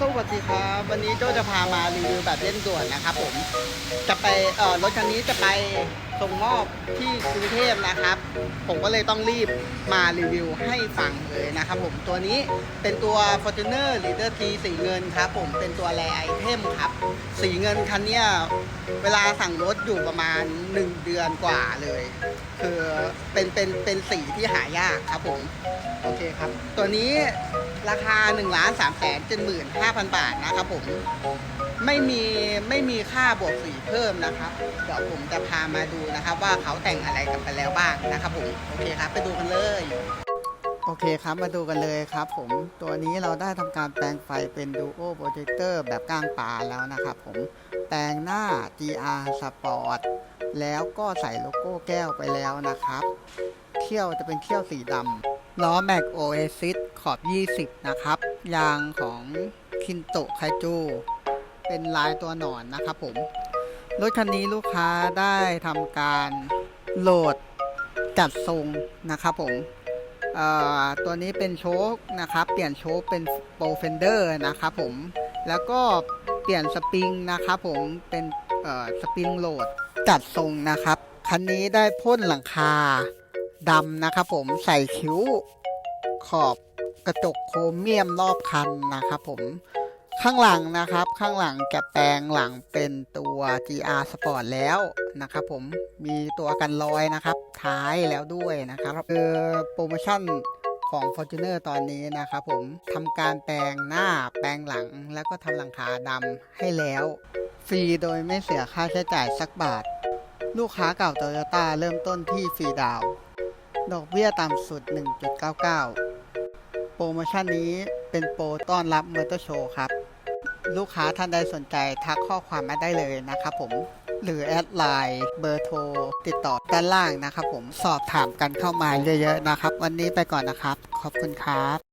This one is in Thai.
สวัสดีครับวันนี้โจจะพามารีวิวแบบเร่งด่วนนะครับผมจะไปเอ่อรถคันนี้จะไป ส่งมอบที่กรุงเทพนะครับ ผมก็เลยต้องรีบมารีวิวให้ฟังเลยนะครับผมตัวนี้เป็นตัว Fortuner Leader T สีเงินครับผมเป็นตัวแรไอเทมครับ สีเงินคันเนี้ยเวลาสั่งรถอยู่ประมาณ 1 เดือนกว่าเลย คือเป็นเป็นเป็นสีที่หายากครับผมโอเคครับ ตัวนี้ราคา1ล้าน3แสนเจ็ดหมื่นห้าพันบาทนะครับผมไม่มีไม่มีค่าบวกสีเพิ่มนะครับ เดี๋ยวผมจะพามาดูนะครับว่าเขาแต่งอะไรกันไปแล้วบ้างนะครับผมโอเคครับ ไปดูกันเลยโอเคครับมาดูกันเลยครับผมตัวนี้เราได้ทำการแปลงไฟเป็น Duo Projector แบบก้างปลาแล้วนะครับผมแปลงหน้า GR Sport แล้วก็ใส่โลโก้แก้วไปแล้วนะครับเขี้ยวจะเป็นเขี้ยวสีดำล้อแม็กโอเอซิสขอบ 20 นะครับ ยางของคินโตไคจู เป็นลายตัวหนอนนะครับผม รถคันนี้ลูกค้าได้ทำการโหลดจัดทรงนะครับผมตัวนี้เป็นโชคนะครับ เปลี่ยนโชคเป็นโปรเฟนเดอร์นะครับผม แล้วก็เปลี่ยนสปริงนะครับผม เป็นสปริงโหลดจัดทรงนะครับ คันนี้ได้พ่นหลังคาดำนะครับผม ใส่คิ้วขอบกระจกโครเมียมรอบคันนะครับผม ข้างหลังนะครับ ข้างหลังจะแปลงหลังเป็นตัว GR Sport แล้วนะครับผมมีตัวกันรอยนะครับ ท้ายแล้วด้วยนะครับคือโปรโมชั่นของ Fortuner ตอนนี้นะครับผมทำการแปลงหน้าแปลงหลัง แล้วก็ทำหลังคาดำให้แล้ว ฟรีโดยไม่เสียค่าใช้จ่ายสักบาท ลูกค้าเก่าโตโยต้าเริ่มต้นที่ฟรีดาว ดอกเบี้ยต่ำสุด 1.99 โปรโมชั่นนี้เป็นโปรต้อนรับมอเตอร์โชว์ครับ ลูกค้าท่านใดสนใจทักข้อความมาได้เลยนะครับผมหรือแอดไลน์เบอร์โทร ติดต่อด้านล่างนะครับผมสอบถามกันเข้ามาเยอะๆนะครับ วันนี้ไปก่อนนะครับ ขอบคุณครับ